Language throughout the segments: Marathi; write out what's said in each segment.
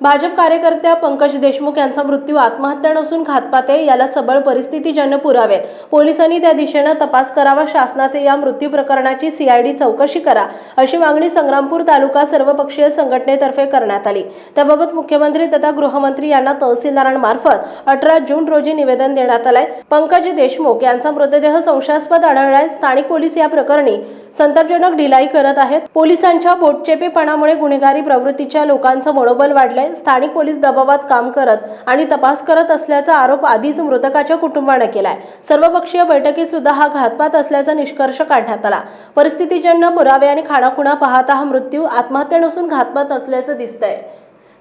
भाजप कार्यकर्त्या पंकज देशमुख यांचा मृत्यू आत्महत्या नसून घातपात आहे याला सबळ परिस्थितीजन्य पुरावेत पोलिसांनी त्या दिशेनं तपास करावा शासनाचे या मृत्यू प्रकरणाची सीआयडी चौकशी करा अशी मागणी संग्रामपूर तालुका सर्वपक्षीय संघटनेतर्फे करण्यात आली. त्याबाबत मुख्यमंत्री तथा गृहमंत्री यांना तहसीलदारांमार्फत अठरा जून रोजी निवेदन देण्यात आलंय. पंकज देशमुख यांचा मृतदेह संशयास्पद आढळलाय स्थानिक पोलीस या प्रकरणी संतापजनक ढिलाई करत आहेत. पोलिसांच्या बोटचेपेपणामुळे गुन्हेगारी प्रवृत्तीच्या लोकांचं मनोबल वाढलंय. स्थानिक पोलीस दबावात काम करत आणि तपास करत असल्याचा आरोप आधीच मृतकाच्या कुटुंबाने केलाय. सर्वपक्षीय बैठकीत सुद्धा हा घातपात असल्याचा निष्कर्ष काढण्यात आला. परिस्थितीजन्य पुरावे आणि खाणाखुणा पाहता हा मृत्यू आत्महत्या नसून घातपात असल्याचं दिसतंय.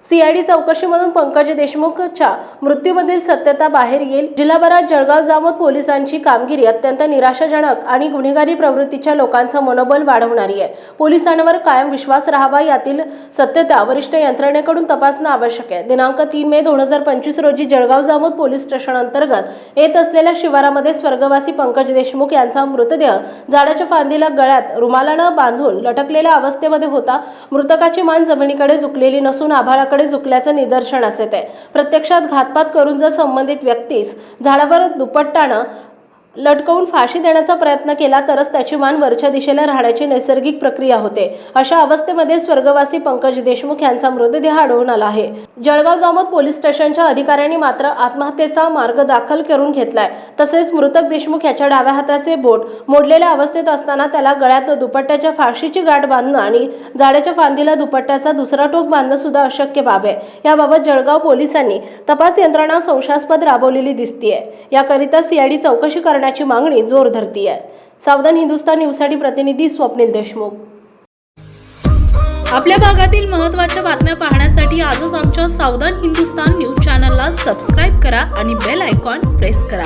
सीआयडी चौकशीमधून पंकज देशमुखच्या मृत्यूमधील सत्यता बाहेर येईल. जिल्हाभरात जळगाव जामोद पोलिसांची कामगिरी अत्यंत निराशाजनक आणि गुन्हेगारी प्रवृत्तीच्या लोकांचं मनोबल वाढवणारी आहे. पोलिसांवर कायम विश्वास राहावा यातील सत्यता वरिष्ठ यंत्रणेकडून तपासणं आवश्यक आहे. दिनांक तीन मे दोन हजार पंचवीस रोजी जळगाव जामोद पोलीस स्टेशन अंतर्गत येत असलेल्या शिवारामध्ये स्वर्गवासी पंकज देशमुख यांचा मृतदेह झाडाच्या फांदीला गळ्यात रुमालानं बांधून लटकलेल्या अवस्थेमध्ये होता. मृतकाची मान जमिनीकडे झुकलेली नसून आभाळाकडे झुकल्याचं निदर्शनास येते प्रत्यक्षात घातपात करून जर संबंधित व्यक्तीस झाडावर दुपट्टानं लटकवून फाशी देण्याचा प्रयत्न केला तरच त्याची मान वरच्या दिशेला राहण्याची नैसर्गिक प्रक्रिया होते. अशा अवस्थेमध्ये स्वर्गवासी पंकज देशमुख यांचा मृतदेह आढळून आला आहे. जळगाव जामोद पोलीस स्टेशनच्या अधिकाऱ्यांनी मात्र आत्महत्येचा मार्ग दाखल करून घेतलाय. तसेच मृतक देशमुख याच्या डाव्या हाताचे बोट मोडलेल्या अवस्थेत असताना त्याला गळ्यात दुपट्ट्याच्या फाशीची गाठ बांधणं आणि झाडाच्या फांदीला दुपट्ट्याचा दुसरा टोक बांधणं सुद्धा अशक्य बाब आहे. याबाबत जळगाव पोलिसांनी तपास यंत्रणा संशयास्पद राबवलेली दिसतीये. याकरिता सीआयडी चौकशी करण्याची मागणी जोर आहे सावधान हिंदुस्तान न्यूजसाठी प्रतिनिधी स्वप्नील देशमुख. आपल्या भागातील महत्त्वाच्या बातम्या पाहण्यासाठी आजच आमच्या सावधान हिंदुस्तान न्यूज चॅनलला सबस्क्राईब करा आणि बेल आयकॉन प्रेस करा.